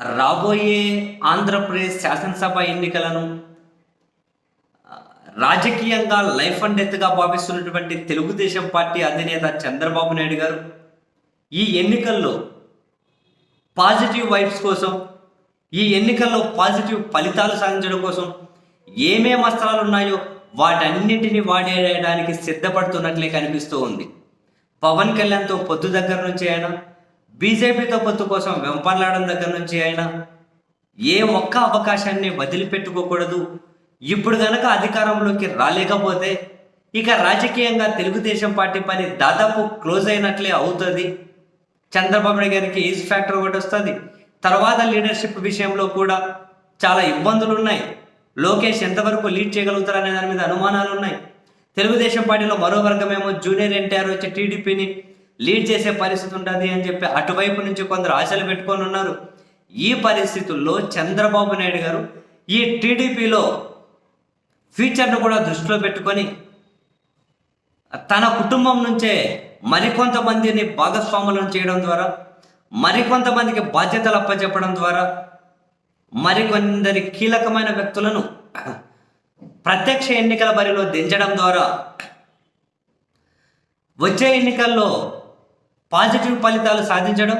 రాబోయే ఆంధ్రప్రదేశ్ శాసనసభ ఎన్నికలను రాజకీయంగా లైఫ్ అండ్ డెత్గా భావిస్తున్నటువంటి తెలుగుదేశం పార్టీ అధినేత చంద్రబాబు నాయుడు గారు ఈ ఎన్నికల్లో పాజిటివ్ వైబ్స్ కోసం ఈ ఎన్నికల్లో పాజిటివ్ ఫలితాలు సాధించడం కోసం ఏమేం అస్త్రాలు ఉన్నాయో వాటన్నింటినీ వాడేయడానికి సిద్ధపడుతున్నట్లే కనిపిస్తూ ఉంది. పవన్ కళ్యాణ్తో పొద్దు దగ్గర నుంచి అయినా బీజేపీతో పొత్తు కోసం వెంపర్లాడడం దగ్గర నుంచి అయినా ఏ ఒక్క అవకాశాన్ని వదిలిపెట్టుకోకూడదు. ఇప్పుడు గనక అధికారంలోకి రాలేకపోతే ఇక రాజకీయంగా తెలుగుదేశం పార్టీ పని దాదాపు క్లోజ్ అయినట్లే అవుతుంది. చంద్రబాబు నాయుడు గారికి ఈజ్ ఫ్యాక్టర్ ఒకటి వస్తుంది. తర్వాత లీడర్షిప్ విషయంలో కూడా చాలా ఇబ్బందులు ఉన్నాయి. లోకేష్ ఎంతవరకు లీడ్ చేయగలుగుతారనే దాని మీద అనుమానాలు ఉన్నాయి. తెలుగుదేశం పార్టీలో మరో వర్గమేమో జూనియర్ ఎన్టీఆర్ వచ్చి టీడీపీని లీడ్ చేసే పరిస్థితి ఉంటుంది అని చెప్పి అటువైపు నుంచి కొందరు ఆశలు పెట్టుకొని ఉన్నారు. ఈ పరిస్థితుల్లో చంద్రబాబు నాయుడు గారు ఈ టీడీపీలో ఫ్యూచర్ను కూడా దృష్టిలో పెట్టుకొని తన కుటుంబం నుంచే మరికొంతమందిని భాగస్వాములను చేయడం ద్వారా మరికొంతమందికి బాధ్యతలు అప్పచెప్పడం ద్వారా మరికొందరి కీలకమైన వ్యక్తులను ప్రత్యక్ష ఎన్నికల బరిలో దించడం ద్వారా వచ్చే ఎన్నికల్లో పాజిటివ్ ఫలితాలు సాధించడం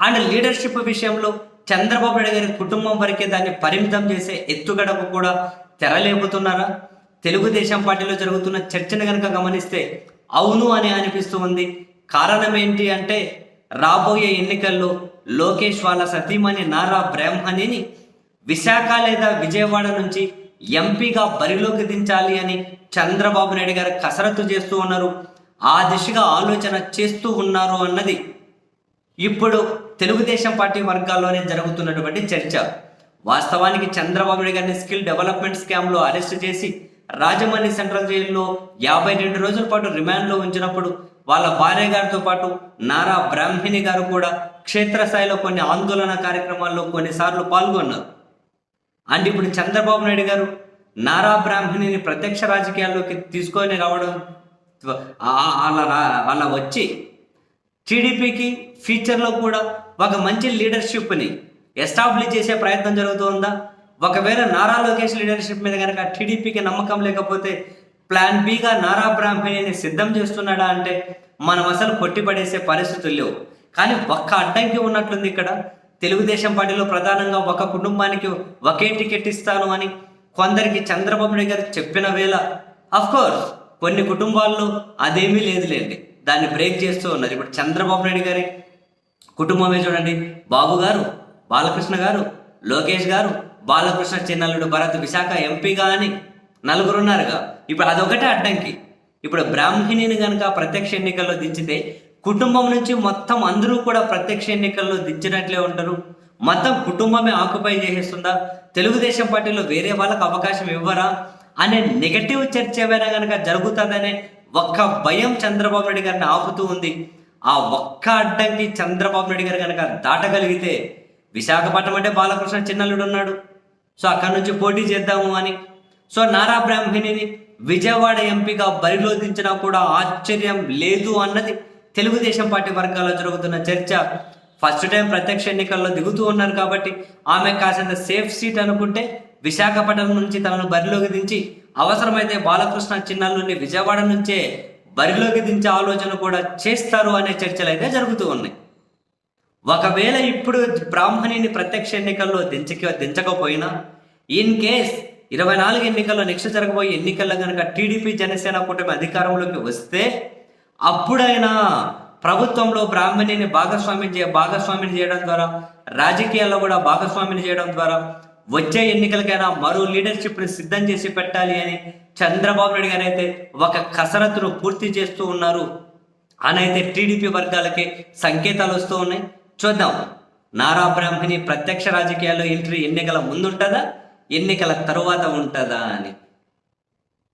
అండ్ లీడర్షిప్ విషయంలో చంద్రబాబు నాయుడు గారి కుటుంబం వరకే దాన్ని పరిమితం చేసే ఎత్తుగడకు కూడా తెరలేపుతున్నారా? తెలుగుదేశం పార్టీలో జరుగుతున్న చర్చను కనుక గమనిస్తే అవును అని అనిపిస్తూ ఉంది. కారణం ఏంటి అంటే రాబోయే ఎన్నికల్లో లోకేష్ వాళ్ళ సతీమణి నారా బ్రహ్మణిని విశాఖ లేదా విజయవాడ నుంచి ఎంపీగా బరిలోకి దించాలి అని చంద్రబాబు నాయుడు గారు కసరత్తు చేస్తూ ఉన్నారు. ఆ దిశగా ఆలోచన చేస్తూ ఉన్నారు అన్నది ఇప్పుడు తెలుగుదేశం పార్టీ వర్గాల్లోనే జరుగుతున్నటువంటి చర్చ. వాస్తవానికి చంద్రబాబు నాయుడు గారిని స్కిల్ డెవలప్మెంట్ స్కామ్లో అరెస్ట్ చేసి రాజమండ్రి సెంట్రల్ జైల్లో యాభై రెండు రోజుల పాటు రిమాండ్లో ఉంచినప్పుడు వాళ్ళ భార్య గారితో పాటు నారా బ్రాహ్మిణి గారు కూడా క్షేత్రస్థాయిలో కొన్ని ఆందోళన కార్యక్రమాల్లో కొన్నిసార్లు పాల్గొన్నారు. అండ్ ఇప్పుడు చంద్రబాబు నాయుడు గారు నారా బ్రాహ్మణిని ప్రత్యక్ష రాజకీయాల్లోకి తీసుకొని రావడం అలా అలా వచ్చి టీడీపీకి ఫ్యూచర్లో కూడా ఒక మంచి లీడర్షిప్ని ఎస్టాబ్లిష్ చేసే ప్రయత్నం జరుగుతుందా? ఒకవేళ నారా లోకేష్ లీడర్షిప్ మీద కనుక టీడీపీకి నమ్మకం లేకపోతే ప్లాన్ బిగా నారా బ్రాహ్మణిని సిద్ధం చేస్తున్నాడా అంటే మనం అసలు కొట్టిపడేసే పరిస్థితులు లేవు. కానీ ఒక్క అడ్డంకి ఉన్నట్లుంది ఇక్కడ. తెలుగుదేశం పార్టీలో ప్రధానంగా ఒక కుటుంబానికి ఒకే టికెట్ ఇస్తాను అని కొందరికి చంద్రబాబు నాయుడు గారు చెప్పిన వేళ. అఫ్కోర్స్ కొన్ని కుటుంబాల్లో అదేమీ లేదులేండి దాన్ని బ్రేక్ చేస్తూ ఉన్నారు. ఇప్పుడు చంద్రబాబు నాయుడు గారి. కుటుంబమే చూడండి. బాబు గారు బాలకృష్ణ గారు లోకేష్ గారు బాలకృష్ణ చిన్నల్లుడు భరత్ విశాఖ ఎంపీగా అని నలుగురు ఉన్నారుగా ఇప్పుడు అదొకటే అడ్డంకి. ఇప్పుడు బ్రాహ్మణిని కనుక ప్రత్యక్ష ఎన్నికల్లో దించితే కుటుంబం నుంచి మొత్తం అందరూ కూడా ప్రత్యక్ష ఎన్నికల్లో దించినట్లే ఉంటారు. మొత్తం కుటుంబమే ఆక్యుపై చేసేస్తుందా? తెలుగుదేశం పార్టీలో వేరే వాళ్ళకి అవకాశం ఇవ్వరా? అనే నెగటివ్ చర్చ ఏమైనా కనుక జరుగుతుందనే ఒక్క భయం చంద్రబాబు నాయుడు గారిని ఆపుతూ ఉంది. ఆ ఒక్క అడ్డంకి చంద్రబాబు నాయుడు గారు కనుక దాటగలిగితే విశాఖపట్నం అంటే బాలకృష్ణ చిన్నల్లుడు ఉన్నాడు. సో అక్కడి నుంచి పోటీ చేద్దాము అని. సో నారా బ్రాహ్మణిని విజయవాడ ఎంపీగా బరిలో దించినా కూడా ఆశ్చర్యం లేదు అన్నది తెలుగుదేశం పార్టీ వర్గాల్లో జరుగుతున్న చర్చ. ఫస్ట్ టైం ప్రత్యక్ష ఎన్నికల్లో దిగుతూ ఉన్నారు కాబట్టి ఆమె కాసింత సేఫ్ సీట్ అనుకుంటే విశాఖపట్నం నుంచి తనను బరిలోకి దించి అవసరమైతే బాలకృష్ణ చిన్నల్లుని విజయవాడ నుంచే బరిలోకి దించే ఆలోచన కూడా చేస్తారు అనే చర్చలు అయితే జరుగుతూ ఉన్నాయి. ఒకవేళ ఇప్పుడు బ్రాహ్మణిని ప్రత్యక్ష ఎన్నికల్లో దించక దించకపోయినా ఇన్ కేస్ ఇరవై నాలుగు ఎన్నికల్లో నెక్స్ట్ జరగబోయే ఎన్నికల్లో కనుక టీడీపీ జనసేన కూటమి అధికారంలోకి వస్తే అప్పుడైనా ప్రభుత్వంలో బ్రాహ్మణిని భాగస్వామ్యం చే భాగస్వామిని చేయడం ద్వారా రాజకీయాల్లో కూడా భాగస్వామిని చేయడం ద్వారా వచ్చే ఎన్నికలకైనా మరో లీడర్షిప్ని సిద్ధం చేసి పెట్టాలి అని చంద్రబాబు నాయుడు గారు అయితే ఒక కసరత్తును పూర్తి చేస్తూ ఉన్నారు. అని అయితే టీడీపీ వర్గాలకి సంకేతాలు వస్తూ ఉన్నాయి. చూద్దాం. నారా బ్రాహ్మణి ప్రత్యక్ష రాజకీయాల్లో ఎంట్రీ ఎన్నికల ముందు ఉంటుందా ఎన్నికల తరువాత ఉంటుందా అని.